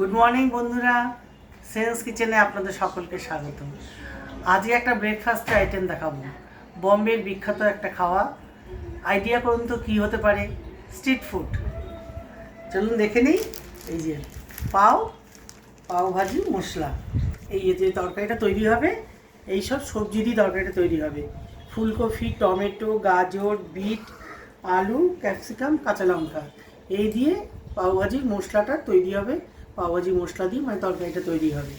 Good morning বন্ধুরা। Sense কিচেনে আপনাদের সকলকে স্বাগত আজকে একটা ব্রেকফাস্টের আইটেম দেখাবো। বম্বের বিখ্যাত একটা খাওয়া। আইডিয়া করুন তো, কী হতে পারে? স্ট্রিট ফুড চলুন দেখে নিই। এই যে, পাও পাও ভাজি, মশলা। এই যে তরকারিটা তৈরি হবে, এই সব সবজি দিয়ে তরকারিটা তৈরি হবে। ফুলকপি, টমেটো, গাজর, বিট, আলু, ক্যাপসিকাম, কাঁচা লঙ্কা। এই দিয়ে পাওভাজির মশলাটা তৈরি হবে। পাওভাজি মশলা দিয়ে মানে তরকারিটা তৈরি হবে।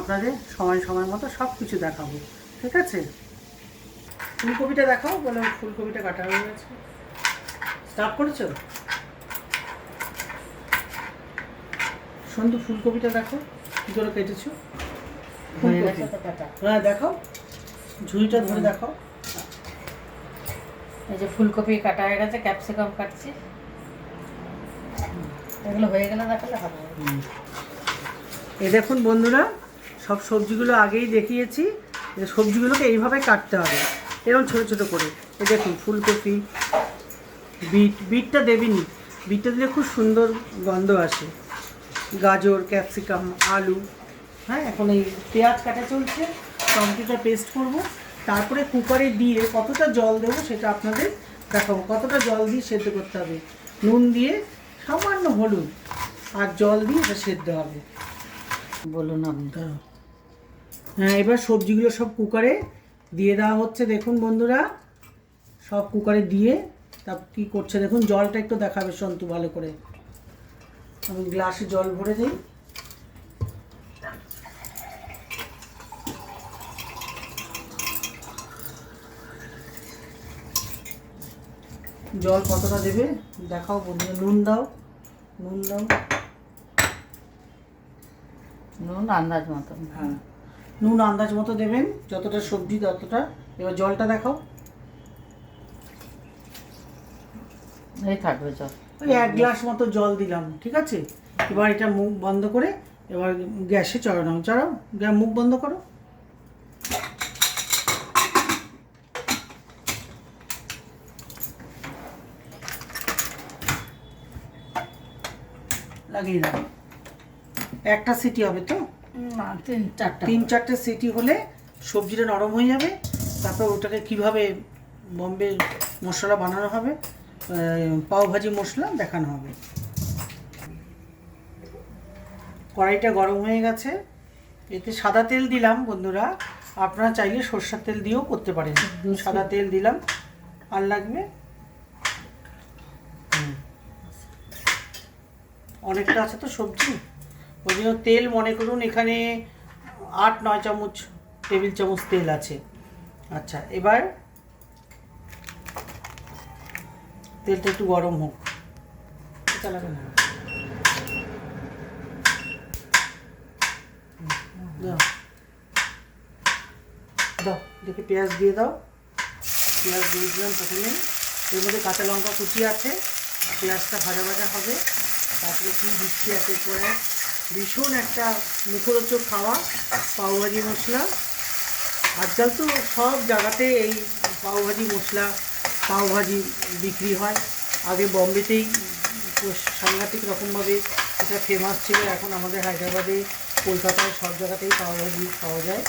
আপনাদের সময় সময় মতো সব কিছু দেখাবো ঠিক আছে? ফুলকপিটা দেখাও বলে ফুলকপিটা কাটা হয়ে গেছে। স্টার্ট করেছ? সন্তু ফুলকপিটা দেখো কী করে কেটেছো? হয়ে। হ্যাঁ দেখাও। ঝুড়িটা ধরে দেখাও। এই যে ফুলকপি কাটা হয়ে গেছে ক্যাপসিকাম কাটছি। এই দেখুন বন্ধুরা, সব সবজিগুলো আগেই দেখিয়েছি, যে সবজিগুলোকে এইভাবে কাটতে হবে, এরকম ছোট ছোট করে। এই দেখুন, ফুলকপি, বিট, বিটটা দেবিনি, বিটটা দিলে খুব সুন্দর গন্ধ আসে। গাজর, ক্যাপসিকাম, আলু হ্যাঁ এখন এই পেঁয়াজ কাটা চলছে, টমেটোটা পেস্ট করব। তারপরে কুকারে দিয়ে কতটা জল দেবো সেটা আপনাদের দেখাবো। কতটা জল দিয়ে সেদ্ধ করতে হবে? নুন দিয়ে সামান্য হলুদ আর জল দিয়ে এটা সেদ্ধ হবে। বলুন আপনি। হ্যাঁ এবার সবজিগুলো সব কুকারে দিয়ে দেওয়া হচ্ছে। দেখুন বন্ধুরা, সব কুকারে দিয়ে তা কী করছে? দেখুন, জলটা একটু দেখাবে সন্তু ভালো করে। আমি গ্লাসে জল ভরে দিই। জল কতটা দেবে? দেখাও বন্ধুরা, নুন দাও। নুন দাও নুন আন্দাজ মতো হ্যাঁ। নুন আন্দাজ মতো দেবেন যতটা সবজি ততটা। এবার জলটা দেখাও। এই থাকবে চল ওই এক গ্লাস মতো জল দিলাম ঠিক আছে? এবার এটা মুখ বন্ধ করে এবার গ্যাসে চড়ানো। চড়াও গ্যাস মুখ বন্ধ করো। লাগিয়ে দাও একটা সিটি হবে তো? তিন চারটা তিন চারটে সিটি হলে সবজিটা নরম হয়ে যাবে। তারপর ওটাকে কীভাবে বম্বে মশলা বানানো হবে পাও ভাজি মশলা দেখানো হবে। কড়াইটা গরম হয়ে গেছে। এতে সাদা তেল দিলাম বন্ধুরা। আপনারা চাইলে সর্ষের তেল দিয়েও করতে পারেন। সাদা তেল দিলাম। আর লাগবে অনেকটা আছে তো সবজি? ওই জন্য তেল মনে করুন এখানে আট নয় চামচ টেবিল চামচ তেল আছে। আচ্ছা এবার তেলটা একটু গরম হোক। চালাবে না দাও। দাও দেখে পেঁয়াজ দিয়ে দাও। পেঁয়াজ দিয়ে দিলাম প্রথমে। এর মধ্যে কাঁচা লঙ্কা কুচি আছে। পেঁয়াজটা ভাজা ভাজা হবে। তারপরে কি দিচ্ছি একের করে? ভীষণ একটা মুখরোচক খাওয়া, পাওভাজি মশলা। আজকাল তো সব জায়গাতে এই পাওভাজি মশলা, পাওভাজি বিক্রি হয়। আগে বম্বেতেই সাংঘাতিক রকমভাবে এটা ফেমাস ছিল, এখন আমাদের হায়দ্রাবাদে, কলকাতায় সব জায়গাতেই পাওভাজি পাওয়া যায়।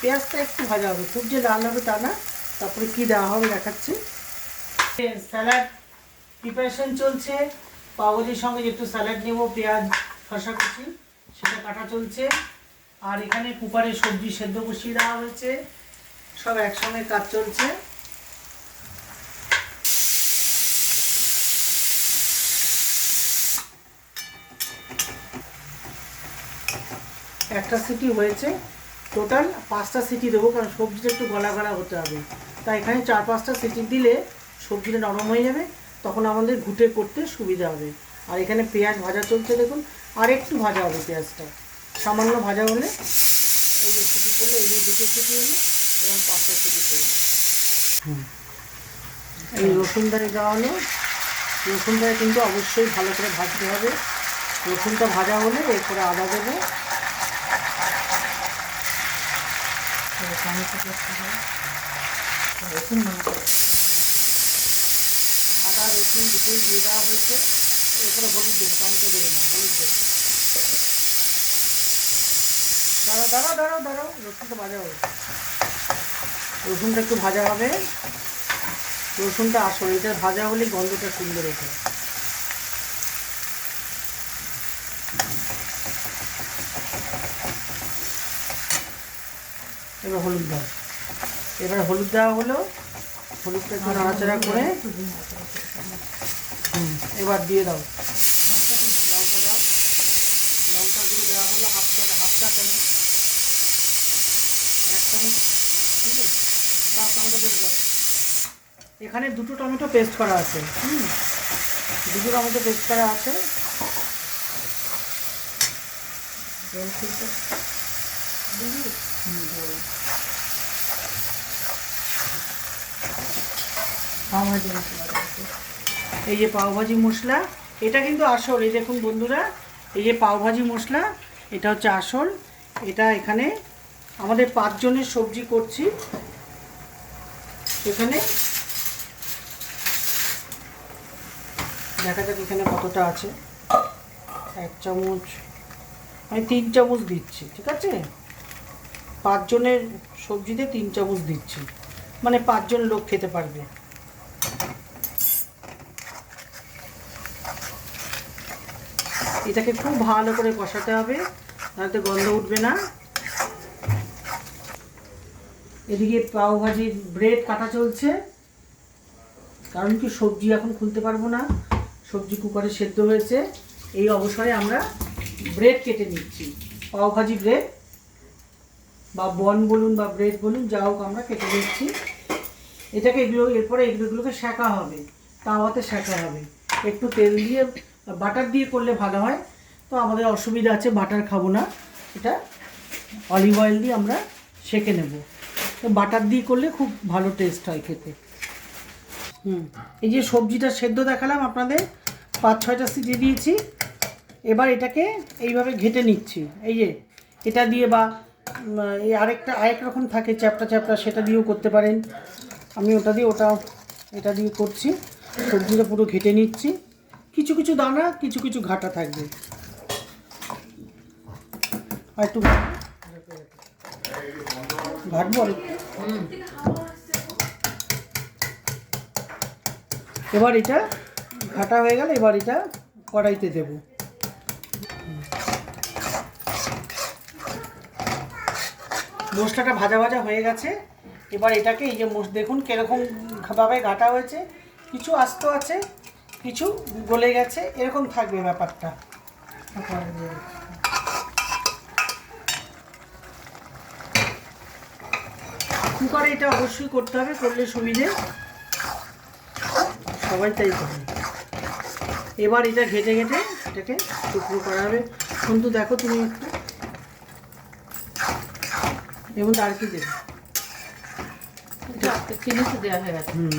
পেঁয়াজটা একটু ভাজা হবে, খুব যে লাল হবে তা না। তারপরে কী দেওয়া হবে দেখাচ্ছি। স্যালাড প্রিপারেশন চলছে। পাওভাজির সঙ্গে একটু স্যালাড নেব, পেঁয়াজ শসা কুচি, সেটা কাটা চলছে। আর এখানে কুকারে সবজি সেদ্ধ বসিয়ে দেওয়া হয়েছে। সব একসঙ্গে কাজ চলছে। একটা সিটি হয়েছে। টোটাল পাঁচটা সিটি দেবো, কারণ সবজিটা একটু গলা গলা হতে হবে। তাই এখানে চার পাঁচটা সিটি দিলে সবজিটা নরম হয়ে যাবে। তখন আমাদের ঘুটে করতে সুবিধা হবে। আর এখানে পেঁয়াজ ভাজা চলছে দেখুন আর একটু ভাজা হবে পেঁয়াজটা। সামান্য ভাজা হলে এই যে করলে এই দুটো সিটি হলে এবং পাঁচটা সিটি করলে এই রসুনদারে দেওয়া হলো। রসুনটাকে কিন্তু অবশ্যই ভালো করে ভাজতে হবে। রসুনটা ভাজা হলে এরপরে আদা দেবো। রসুন মনে রসুন দুটোই দিয়ে দেওয়া হয়েছে এরপরে হলুদ দেবো টমেটো দেবো না হলুদ দেবো। দাঁড়াও দাঁড়াও দাঁড়াও দাঁড়াও রসুনটা ভাজা হবে রসুনটা একটু ভাজা হবে। রসুনটা আসলে এটা ভাজা হলে গন্ধটা সুন্দর ওঠে। এবার হলুদ দাও। এবার হলুদ দেওয়া হলো। হলুদটা একটু নাড়াচাড়া করে এবার দিয়ে দাও। লঙ্কা দাও লঙ্কা গুঁড়ো দেওয়া হলো হাফ চা হাফ চা চামচ এক চামচ ঠিক আছে দাও টমেটো পেস্ট দাও এখানে দুটো টমেটো পেস্ট করা আছে। হুম। দুটো টমেটো পেস্ট করা আছে? হুম, জল। পাওভাজি মশলা দিয়েছি। এই যে পাওভাজি মশলা, এটা কিন্তু আসল, এই দেখুন বন্ধুরা, এই যে পাওভাজি মশলা, এটা হচ্ছে আসল, এটা এখানে আমাদের পাঁচজনের সবজি করছি। এখানে দেখা যাক এখানে কতটা আছে। এক চামচ, আমি তিন চামচ দিচ্ছি, ঠিক আছে? পাঁচজনের সবজিতে তিন চামচ দিচ্ছি মানে পাঁচজন লোক খেতে পারবে। এটাকে খুব ভালো করে কষাতে হবে তাতে গন্ধ উঠবে না। এদিকে পাও ভাজির ব্রেড কাটা চলছে। কারণ কি সবজি এখন খুলতে পারব না, সবজি কুকারে সেদ্ধ হয়েছে। এই অবসরে আমরা ব্রেড কেটে নিচ্ছি। পাও ভাজি ব্রেড বা বন বলুন বা ব্রেড বলুন, যা হোক আমরা কেটে নিচ্ছি। এটাকে এগুলো, এরপরে এগুলোগুলোকে সেঁকা হবে, তাওয়াতে সেঁকা হবে। একটু তেল দিয়ে বাটার দিয়ে করলে ভালো হয়। তো আমাদের অসুবিধা আছে বাটার খাব না। এটা অলিভ অয়েল দিয়ে আমরা সেঁকে নেব। তো বাটার দিয়ে করলে খুব ভালো টেস্ট হয় খেতে। হুম, এই যে সবজিটা সেদ্ধ দেখালাম আপনাদের, পাঁচ ছয়টা সিটি দিয়েছি। এবার এটাকে এইভাবে ঘেটে নিচ্ছি। এই যে এটা দিয়ে বা এই আরেকটা, আরেক রকম থাকে, চ্যাপটা চ্যাপটা সেটা দিয়েও করতে পারেন। আমি ওটা দিয়ে ওটা, এটা দিয়ে করছি। সবজিটা পুরো ঘেটে নিচ্ছি। কিছু কিছু দানা, কিছু কিছু ঘাটা থাকবে। একটু এবার এটা ঘাটা হয়ে গেল এবার এটা কড়াইতে দেব। মশলাটা ভাজা ভাজা হয়ে গেছে। এবার এটাকে এই যে দেখুন কীরকম ভাবে ঘাটা হয়েছে। কিছু আস্ত আছে। কিছু গলে গেছে এরকম থাকবে ব্যাপারটা। কুকারে এটা অবশ্যই করতে হবে করলে সুবিধে সবাই তাই করে। এবার এটা ঘেটে ঘেটে এটাকে টুকরো করা হবে। কিন্তু দেখো তুমি একটু। এবং আর কি দেবে? চিনি তো দেওয়া হয়ে গেছে। হুম।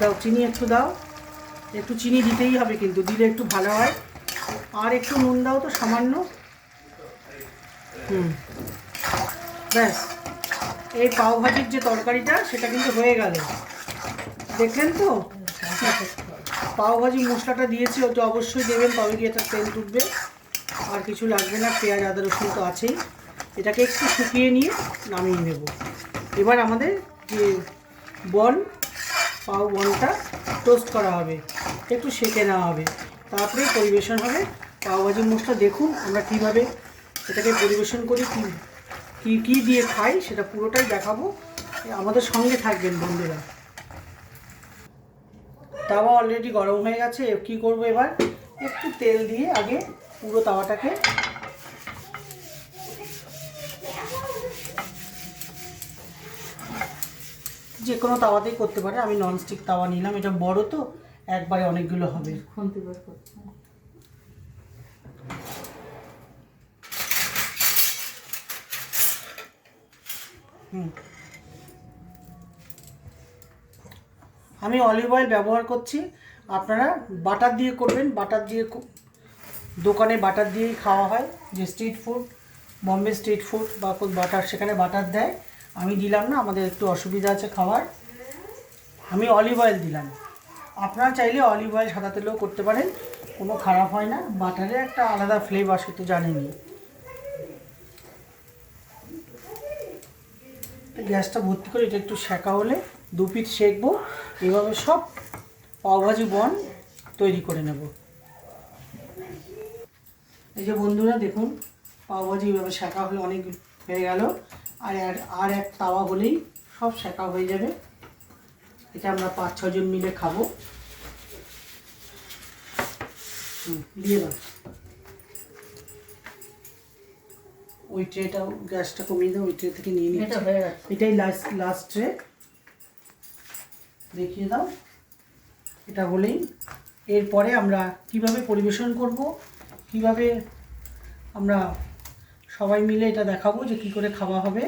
দাও, চিনি একটু দাও। একটু চিনি দিতেই হবে কিন্তু, দিলে একটু ভালো হয়। আর একটু নুন দাও তো, সামান্য। হুম। ব্যাস। এই পাও ভাজির যে তরকারিটা, সেটা কিন্তু হয়ে গেল। দেখলেন তো? পাও ভাজি মশলাটা দিয়েছি ওটা অবশ্যই দেবেন, তবে গিয়ে এটা তেল উঠবে আর কিছু লাগবে না, পেঁয়াজ, আদা, রসুন তো আছেই। এটাকে একটু শুকিয়ে নিয়ে নামিয়ে নেব। এবার আমাদের যে বন পাও বনটা টোস্ট করা হবে। একটু সেঁকে নেওয়া হবে। তারপরে পরিবেশন হবে। পাও ভাজি মশলা দেখুন, আমরা কীভাবে এটাকে পরিবেশন করি, কী কী কী দিয়ে খাই সেটা পুরোটাই দেখাবো। আমাদের সঙ্গে থাকবেন বন্ধুরা। তাওয়া অলরেডি গরম হয়ে গেছে কি করব এবার? একটু তেল দিয়ে আগে পুরো তাওয়াটাকে যে কোনো তাওয়াতেই করতে পারে, আমি ননস্টিক তাওয়া নিলাম, এটা বড় তো, একবারে অনেকগুলো হবে। আমি অলিভ অয়েল ব্যবহার করছি, আপনারা বাটার দিয়ে করবেন বাটার দিয়ে দোকানে বাটার দিয়েই খাওয়া হয়, যে street food Bombay street food বা বাটার সেখানে বাটার দেয়। আমি দিলাম না, আমাদের একটু অসুবিধা আছে খাওয়ার। আমি অলিভ অয়েল দিলাম। আপনারা চাইলে অলিভ অয়েল সাদা তেলেও করতে পারেন, কোনো খারাপ হয় না বাটারে একটা আলাদা ফ্লেভার সে তো জানেনি গ্যাসটা ভর্তি করে এটা একটু সেকা হলে দু পিঠ সেকবো এভাবে সব পাওভাজি বন তৈরি করে নেব। এই যে বন্ধুরা দেখুন, পাওভাজি এভাবে সেকা হলে অনেক হয়ে গেল। আর আর- আর এক তাওয়া হলেই সব সেকা হয়ে যাবে। এটা আমরা পাঁচ ছজন মিলে খাব। দিয়ে দাও। ওই ট্রেটাও গ্যাসটা কমিয়ে দাও ওই ট্রে থেকে নিয়ে নিচ্ছি। এটাই লাস্ট লাস্ট ট্রে দেখিয়ে দাও। এটা হলেই। এরপরে আমরা কীভাবে পরিবেশন করব? কীভাবে আমরা সবাই মিলে এটা দেখাবো যে কি করে খাওয়া হবে।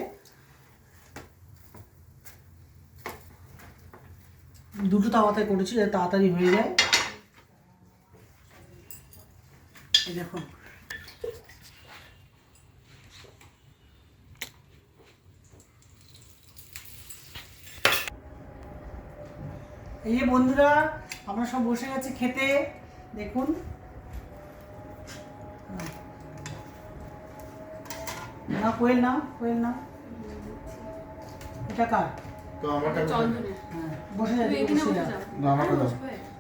দুটো তাওয়াতে করেছি যাতে তাড়াতাড়ি হয়ে যায়। দেখুন এই যে বন্ধুরা, আমরা সব বসে গেছি খেতে। দেখুন। না কোয়েল না কোয়েল না। এটা কার? তো আমারটা হ্যাঁ বসে যাবে বসে বসে যাও। যাও। না আমারটা দাও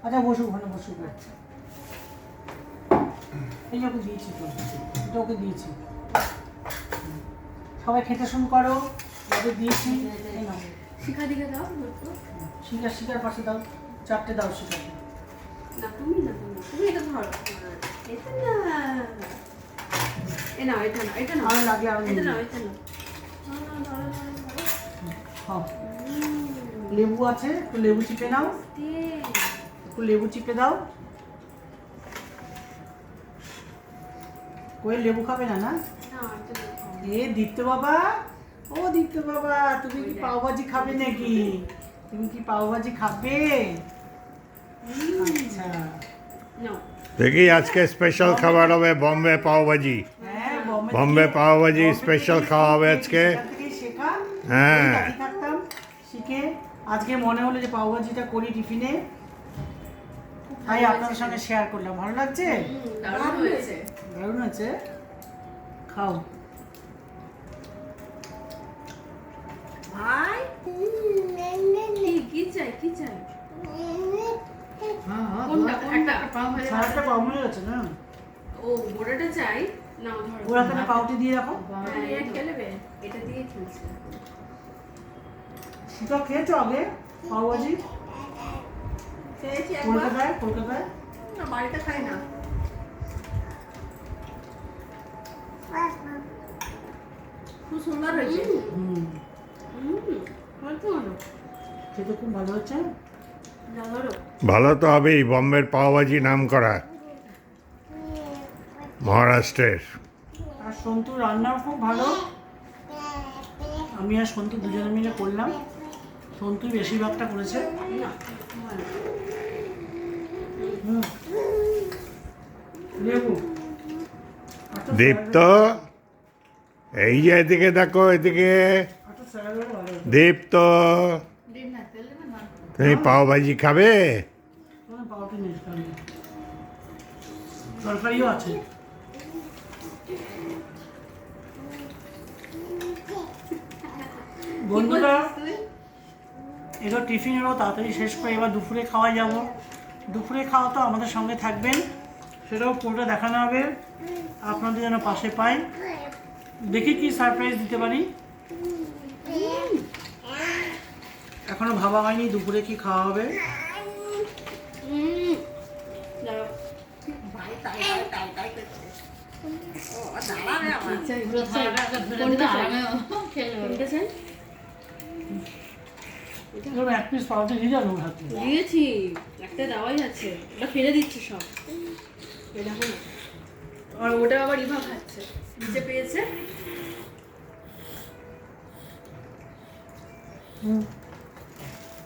আচ্ছা বসুক ওখানে বসুক এই ওকে দিয়েছি তো এটা ওকে দিয়েছি। সবাই খেতে শুরু করো ওকে দিয়েছি। এই নাও। শিখা দিকে দাও। শিকার শিকার পাশে দাও চারটে দাও শিকার না তুমি না তুমি তুমি এটা ধরো। এটা না। এ এটা এটা আরও লাগলে আরও এটা নাও। এটা লেবু আছে একটু লেবু চিপে নাও। একটু লেবু চিপে দাও। কই লেবু খাবে না না। এ দীপ্ত বাবা ও দীপ্ত বাবা তুমি কি পাওভাজি খাবে নাকি? তুমি কি পাওভাজি খাবে? আচ্ছা। দেখি আজকে স্পেশাল খাবার হবে বম্বে পাওভাজি। বোম্বে পাওভাজি স্পেশাল খাওয়া হবে আজকে। শেখা। হ্যাঁ। থাকতাম শিখে। আজকে মনে হলো যে পাওভাজিটা করি টিফিনে। তাই আপনাদের সঙ্গে শেয়ার করলাম। ভালো লাগছে? দারুণ হয়েছে। দারুণ আছে খাও। ভাই? কি কি চাই কি চাই? পাও ভাজি সারাটা পাও হয়ে গেছে। না? ও গোটাটা চাই। ওরা তাহলে পাউটি দিয়ে রাখো? হ্যাঁ, এটা দিয়ে খেলছে। খেয়েছো আগে? পাওভাজি খেয়েছি কলকাতায়? কলকাতায়? না বাড়িতে খাই না। খুব সুন্দর হয়েছে। হুম। হুম ভালো। খেতে খুব ভালো হচ্ছে? ভালো। তো হবেই বম্বের পাওভাজি নাম করা মহারাষ্ট্রের। আর সন্তু রান্নাও খুব ভালো। আমি আর সন্তু দুজনে মিলে করলাম। সন্তু বেশিরভাগটা করেছে। দীপ্ত এই যে এদিকে দেখো এদিকে। দীপ্ত তুমি খাবে? পাউটি নেই খালি। তরকারিও আছে। বন্ধুরা এবার টিফিনেরও তাড়াতাড়ি শেষ করে এবার দুপুরে খাওয়া যাব। দুপুরে খাওয়া তো আমাদের সঙ্গে থাকবেন সেটাও পুরোটা দেখানো হবে আপনাদের যেন পাশে পাই। দেখি কি সারপ্রাইজ দিতে পারি। এখনও ভাবা হয়নি দুপুরে কি খাওয়া হবে। এক পিস পাউরুটি দিয়ে যাব হাতে। দিয়েছি একটা দেওয়াই আছে ওটা ফেলে দিচ্ছি সব। এই দেখো না। আর ওটা আবার ইভা খাচ্ছে নিচে পেয়েছে।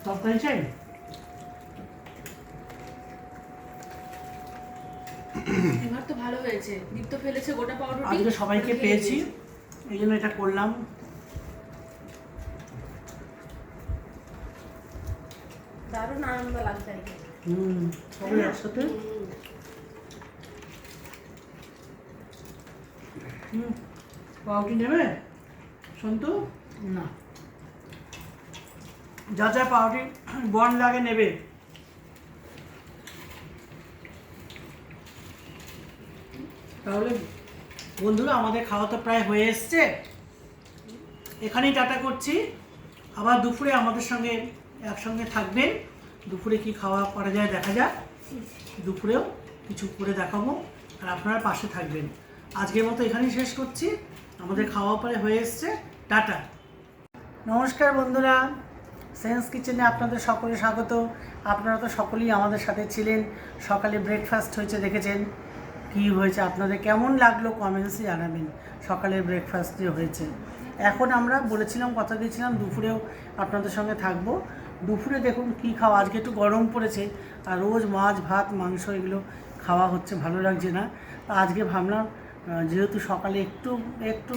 তরকারি চাই? এবার তো ভালো হয়েছে দীপ্ত ফেলেছে গোটা পাউরুটি। আজকে সবাইকে পেয়েছি এই জন্য এটা করলাম। দারুণ আনন্দ লাগছে হুম, সবাই একসাথে? পাউটি নেবে? সন্তু? না। যা যা পাউটি বন লাগে নেবে। তাহলে বন্ধুরা, আমাদের খাওয়া তো প্রায় হয়ে এসছে। এখানেই টাটা করছি। আবার দুপুরে আমাদের সঙ্গে একসঙ্গে থাকবেন। দুপুরে কি খাওয়া করা যায় দেখা যাক। দুপুরেও কিছু করে দেখাবো আর আপনারা পাশে থাকবেন। আজকের মতো এখানেই শেষ করছি। আমাদের খাওয়া পরে হয়ে এসছে। টাটা। নমস্কার বন্ধুরা। সেন্স কিচেনে আপনাদের সকলে স্বাগত। আপনারা তো সকলেই আমাদের সাথে ছিলেন। সকালে ব্রেকফাস্ট হয়েছে, দেখেছেন? কি হয়েছে, আপনাদের কেমন লাগল কমেন্টসে জানাবেন। সকালের ব্রেকফাস্ট যে হয়েছে। এখন আমরা বলেছিলাম, কথা দিয়েছিলাম, দুপুরেও আপনাদের সঙ্গে থাকব। দুপুরে দেখুন কি খাওয়া, আজকে একটু গরম পড়েছে, আর রোজ মাছ, ভাত, মাংস এগুলো খাওয়া হচ্ছে, ভালো লাগছে না। তা আজকে ভাবলাম যেহেতু সকালে একটু একটু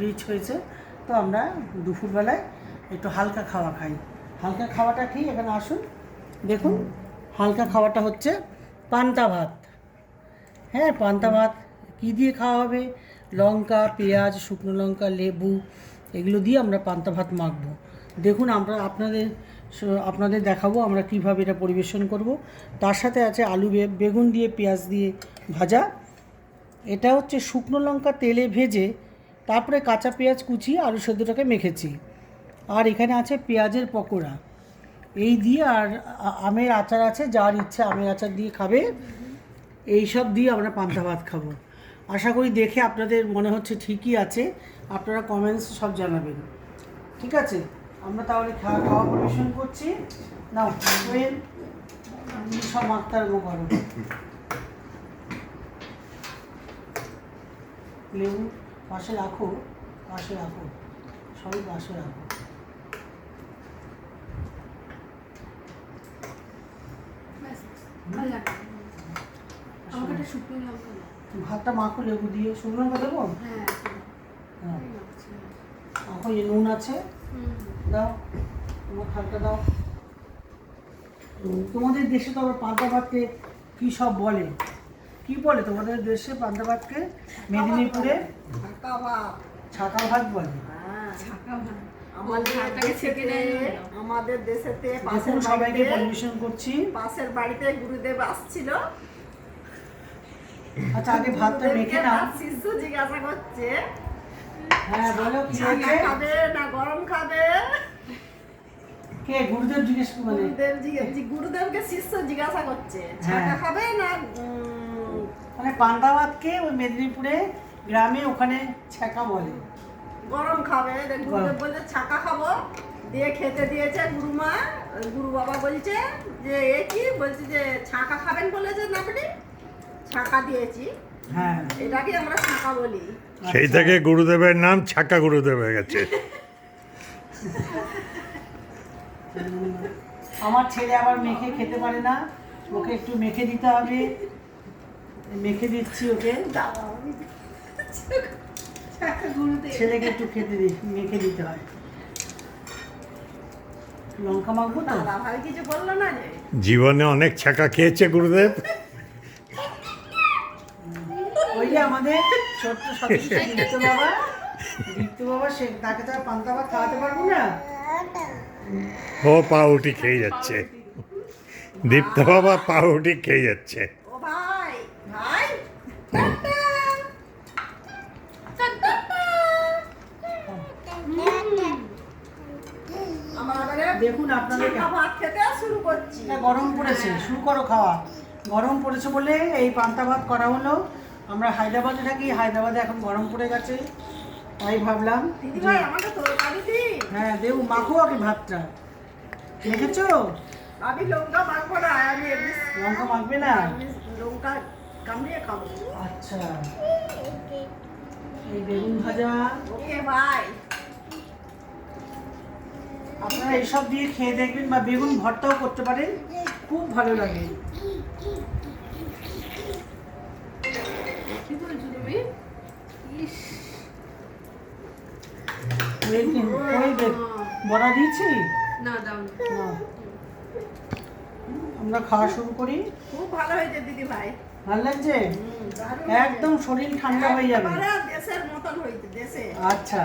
রিচ হয়েছে, তো আমরা দুপুরবেলায় একটু হালকা খাওয়া খাই। হালকা খাওয়াটা কি? এখানে আসুন, দেখুন, হালকা খাওয়াটা হচ্ছে পান্তা ভাত। হ্যাঁ পান্তা ভাত কী দিয়ে খাওয়া হবে? লঙ্কা, পেঁয়াজ, শুকনো লঙ্কা, লেবু, এগুলো দিয়ে আমরা পান্তা ভাত মাখবো। দেখুন, আমরা আপনাদের আপনাদের দেখাবো আমরা কীভাবে এটা পরিবেশন করব। তার সাথে আছে আলু বেগুন দিয়ে, পেঁয়াজ দিয়ে ভাজা। এটা হচ্ছে শুকনো লঙ্কা তেলে ভেজে তারপরে কাঁচা পেঁয়াজ কুচিয়ে আলু সেদ্ধটাকে মেখেছি। আর এখানে আছে পেঁয়াজের পকোড়া। এই দিয়ে আর আমের আচার আছে, যার ইচ্ছা আমের আচার দিয়ে খাবে, এই সব দিয়ে আমরা পান্তা ভাত খাব। আশা করি দেখে আপনাদের মনে হচ্ছে ঠিকই আছে। আপনারা কমেন্টস সব জানাবেন। ঠিক আছে? আমরা তাহলে খাওয়া খাওয়া পরিবেশন করছি। নাও ওয়েল সব মাখতে আরম্ভ করো। লেবু পাশে রাখো পাশে রাখো। সবই পাশে রাখো। ভাতটা মাখো লেবু দিয়ে। শুকনো দেবো? হ্যাঁ হ্যাঁ। এই মাখো এই নুন আছে। দাও। তোমাদের দেশে তো আবার পান্তা ভাতকে কী সব বলে? কি বলে তোমাদের দেশে পান্তা ভাতকে মেদিনীপুরে? ঢাকা ভাত বলে। ছাকা। আমাদের ছেঁকে দেশেতে পাশের সবাইকে পরিবেশন করছি। পাশের বাড়িতে গুরুদেব আসছিল। আচ্ছা আগে ভাতটা মেখে নাও। তার জিজ্ঞাসা করছে হ্যাঁ বলো কি খাবে না গরম খাবে? কে গুরুদেব জিজ্ঞেস করে গুরুদেব জিজ্ঞে- গুরুদেবকে শিষ্য জিজ্ঞাসা করছে। ছাকা হ্যাঁ। খাবে না মানে পান্তা ভাতকে ওই মেদিনীপুরে গ্রামে ওখানে ছ্যাঁকা বলে। গরম খাবে। গুরুদেব বলছে ছাকা খাব। দিয়ে খেতে দিয়েছে গুরুমা। গুরু বাবা বলছে যে এ কি? বলছে যে ছাকা খাবেন বলেছে না আপনি ছাকা দিয়েছি। হ্যাঁ। এটাকে আমরা ছাকা বলি। সেই আচ্ছা। থেকে গুরুদেবের নাম ছাক্কা গুরুদেব হয়ে গেছে। আমার ছেলে আবার মেখে খেতে পারে না। ওকে একটু মেখে দিতে হবে। মেখে দিচ্ছি ওকে। ছেলেকে একটু খেতে দি মেখে দিতে হয়। লঙ্কা মাখবো তো? কিছু বলল না জীবনে অনেক ছাকা খেয়েছে গুরুদেব। ওই যে আমাদের ছোট্ট সদস্য বাবা। দীপ্ত বাবা সে তাকে তো আর পান্তা ভাত খাওয়াতে পারব না। ও পাউটি খেয়ে যাচ্ছে। দীপ্ত বাবা পাউটি খেয়ে যাচ্ছে। ও ভাই ভাই। আমরা এবারে দেখুন আপনাদের ভাত খেতে শুরু করছি। গরম পড়েছে শুরু করো খাওয়া। গরম পড়েছে বলে এই পান্তা ভাত করা হলো। আমরা হায়দ্রাবাদে থাকি হায়দ্রাবাদে এখন গরম পড়ে গেছে। তাই ভাবলাম হ্যাঁ দেবু মাখো আগে ভাতটা। দেখেছ? আমি লঙ্কা মাখবো না আমি লঙ্কা মাখবে না? লঙ্কা কামড়িয়ে খাব। আচ্ছা। এই বেগুন ভাজা। ওকে ভাই আপনারা এইসব দিয়ে খেয়ে দেখবেন বা বেগুন ভর্তাও করতে পারেন। খুব ভালো লাগে। কি বলছো তুমি? ইস। বড়া দিয়েছি? না দাও না। না। আমরা খাওয়া শুরু করি। খুব ভালো হয়েছে দিদি ভাই। ভালো লাগছে? একদম শরীর ঠান্ডা হয়ে যাবে। দেশের মতন হয়েছে দেশে। আচ্ছা।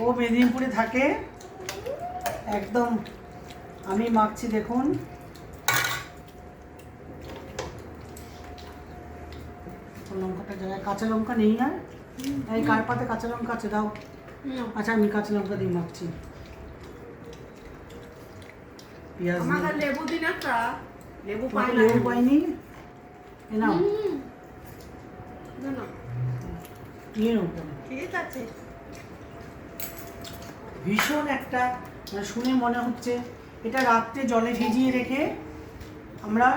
ও মেদিনীপুরে থাকে। একদম আমি মাখছি দেখুন। লঙ্কাটা জায়গায় কাঁচা লঙ্কা নেই না? এই কার পাতে কাঁচা লঙ্কা আছে? দাও। আচ্ছা আমি কাঁচা লঙ্কা দিয়ে মাখছি। পেঁয়াজ আমাকে লেবু দিন একটা লেবু পাই না। লেবু পাইনি? এ নাও। না, না, নিয়ে নাও ঠিক আছে। ভীষণ একটা মানে শুনে মনে হচ্ছে এটা রাত্রে জলে ভিজিয়ে রেখে আমরা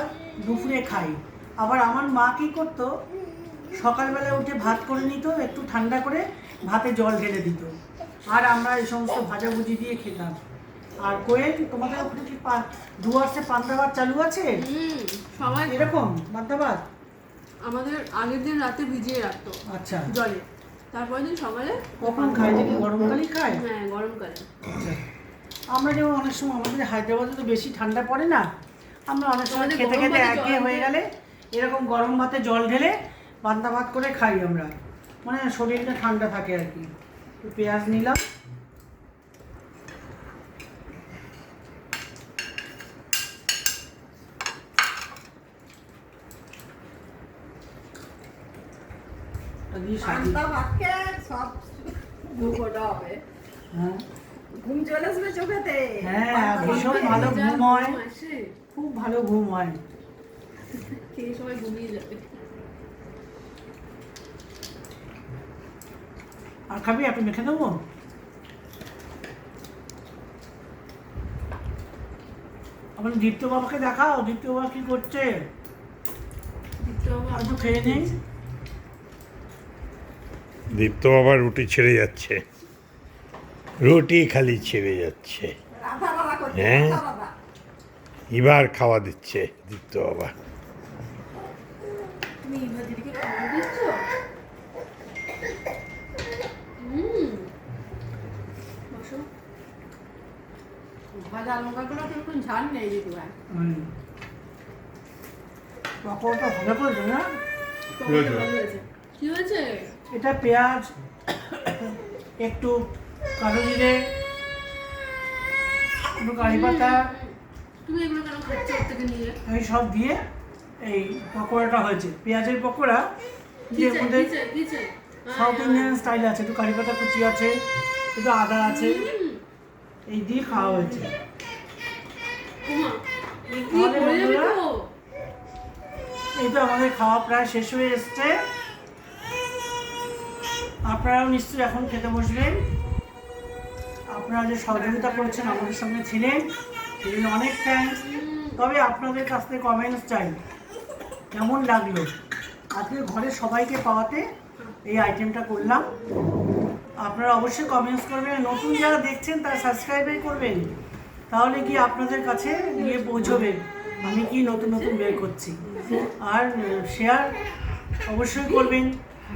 দুপুরে খাই। আবার আমার মা কী করতো সকালবেলা উঠে ভাত করে নিত একটু ঠান্ডা করে ভাতে জল ঢেলে দিত। আর আমরা এই সমস্ত ভাজাভুজি দিয়ে খেতাম। আর কোয়েল তোমাদের ওখানে কি পা- ডুয়ার্সে পান্তা ভাত চালু আছে? সবাই এরকম? পান্তা ভাত আমাদের আগের দিন রাতে ভিজিয়ে রাখতো আচ্ছা। জলে। তারপরে দিন সকালে কখন খায় যে কি? গরমকালেই খায়? হ্যাঁ গরমকালে আচ্ছা। আমরা যেমন অনেক সময় আমাদের হায়দ্রাবাদে তো বেশি ঠান্ডা পড়ে না আমরা অনেক সময় খেতে খেতে একঘেয়ে হয়ে গেলে এরকম গরম ভাতে জল ঢেলে পান্তা ভাত করে খাই আমরা। মানে শরীরটা ঠান্ডা থাকে আর কি। পেঁয়াজ নিলাম। হ্যাঁ। ঘুম চলে আসবে চোখেতে। হ্যাঁ, ভীষণ ভালো ঘুম হয়। খুব ভালো ঘুম হয়। সবাই ঘুমিয়ে যাবে? আর খাবি আপনি মেখে দেবো আমার দীপ্ত বাবাকে দেখাও দীপ্ত বাবা কি করছে? একটু খেয়ে নেই? দীপ্ত আবার রুটি ছেড়ে যাচ্ছে। রুটি খালি ছেড়ে যাচ্ছে। হ্যাঁ। এবার খাওয়া দিচ্ছে দীপ্ত বাবা। তুমি দিদিকে খাবার দিচ্ছ হুম বসো ভাজা লঙ্কাগুলো কিন্তু ঝাল নেই পকোড়াটা ভালো করেছে না? কি হয়েছে? এটা পেঁয়াজ একটু কালো জিরে একটু কারি পাতা। তুমি এগুলো কেন খাচ্ছ থেকে নিয়ে? এই সব দিয়ে এই পকোড়াটা হয়েছে। পেঁয়াজের পকোড়া দিয়ে মধ্যে সাউথ ইন্ডিয়ান স্টাইল আছে। একটু কারি পাতা কুচি আছে একটু আদা আছে। এই দিয়ে খাওয়া হয়েছে। এই? তো? আমাদের খাওয়া প্রায় শেষ হয়ে এসছে। আপনারাও নিশ্চয়ই এখন খেতে বসবেন। আপনারা যে সহযোগিতা করেছেন আমাদের সঙ্গে ছিলেন সেজন্য অনেক থ্যাঙ্কস তবে আপনাদের কাছ থেকে কমেন্টস চাই। কেমন লাগল? আজকে ঘরের সবাইকে পাওয়াতে এই আইটেমটা করলাম। আপনারা অবশ্যই কমেন্টস করবেন নতুন যারা দেখছেন তারা সাবস্ক্রাইবই করবেন। তাহলে কি আপনাদের কাছে গিয়ে পৌঁছবে। আমি কি নতুন নতুন বের করছি? আর শেয়ার অবশ্যই করবেন।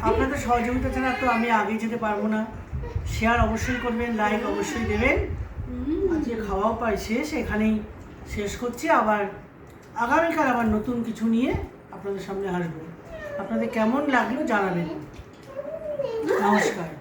আপনাদের সহযোগিতা ছাড়া তো আমি আগে যেতে পারব না। শেয়ার অবশ্যই করবেন লাইক অবশ্যই দেবেন। আজকে খাওয়াও পাই শেষ, এখানেই শেষ করছি। আবার আগামীকাল আবার নতুন কিছু নিয়ে আপনাদের সামনে আসব আপনাদের কেমন লাগল জানাবেন। নমস্কার।